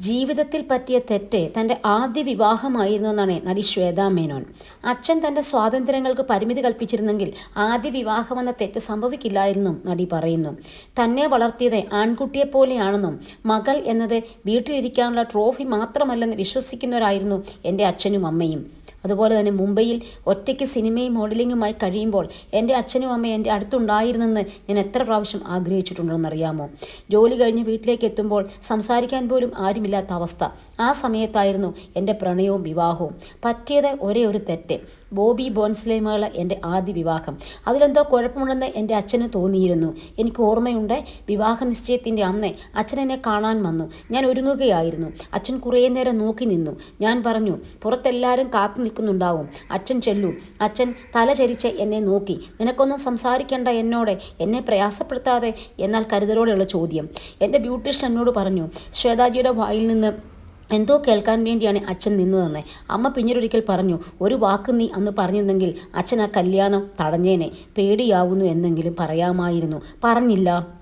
ജീവിതത്തിൽ പറ്റിയ തെറ്റ് തന്റെ ആദ്യ വിവാഹമായിരുന്നു എന്നാണ് നടി ശ്വേതാ മേനോൻ. അച്ഛൻ തന്റെ സ്വാതന്ത്ര്യങ്ങൾക്ക് പരിമിതി കൽപ്പിച്ചിരുന്നെങ്കിൽ ആദ്യ വിവാഹമെന്ന തെറ്റ് സംഭവിക്കില്ലായിരുന്നും നടി പറയുന്നു. തന്നെ വളർത്തിയത് ആൺകുട്ടിയെപ്പോലെയാണെന്നും മകൾ എന്നത് വീട്ടിലിരിക്കാനുള്ള ട്രോഫി മാത്രമല്ലെന്ന് വിശ്വസിക്കുന്നവരായിരുന്നു എന്റെ അച്ഛനും അമ്മയും. അതുപോലെ തന്നെ മുംബൈയിൽ ഒറ്റയ്ക്ക് സിനിമയും മോഡലിങ്ങുമായി കഴിയുമ്പോൾ എന്റെ അച്ഛനും അമ്മയും എന്റെ അടുത്തുണ്ടായിരുന്നെന്ന് ഞാൻ എത്ര പ്രാവശ്യം ആഗ്രഹിച്ചിട്ടുണ്ടെന്നറിയാമോ? ജോലി കഴിഞ്ഞ് വീട്ടിലേക്ക് എത്തുമ്പോൾ സംസാരിക്കാൻ പോലും ആരുമില്ലാത്ത അവസ്ഥ. ആ സമയത്തായിരുന്നു എന്റെ പ്രണയവും വിവാഹവും. പറ്റിയത് ഒരേ ഒരു തെറ്റ്. ബോബി ബോൺസ്ലേമയുള്ള എന്റെ ആദ്യ വിവാഹം. അതിലെന്തോ കുഴപ്പമുണ്ടെന്ന് എന്റെ അച്ഛന് തോന്നിയിരുന്നു. എനിക്ക് ഓർമ്മയുണ്ട് വിവാഹ നിശ്ചയത്തിന്റെ അന്ന് അച്ഛൻ എന്നെ കാണാൻ വന്നു. ഞാൻ ഒരുങ്ങുകയായിരുന്നു. അച്ഛൻ കുറേ നേരം നോക്കി നിന്നു. ഞാൻ പറഞ്ഞു പുറത്തെല്ലാവരും കാത്തു നിൽക്കുന്നുണ്ടാവും. അച്ഛൻ ചെല്ലു. അച്ഛൻ തലചരിച്ച് എന്നെ നോക്കി. നിനക്കൊന്നും സംസാരിക്കേണ്ട എന്നോട്. എന്നെ പ്രയാസപ്പെടുത്താതെ. എന്നാൽ കരുതലോടെയുള്ള ചോദ്യം. എന്റെ ബ്യൂട്ടീഷ്യൻ എന്നോട് പറഞ്ഞു ശ്വേതാജിയുടെ വായിൽ നിന്ന് എന്തോ കേൾക്കാൻ വേണ്ടിയാണ് അച്ഛൻ നിന്നതെന്ന്. അമ്മ പിന്നീടൊരിക്കൽ പറഞ്ഞു ഒരു വാക്ക് നീ അന്ന് പറഞ്ഞിരുന്നെങ്കിൽ അച്ഛൻ ആ കല്യാണം തടഞ്ഞേനെ. പേടിയാവുന്നു എന്നെങ്കിലും പറയാമായിരുന്നു. പറഞ്ഞില്ല.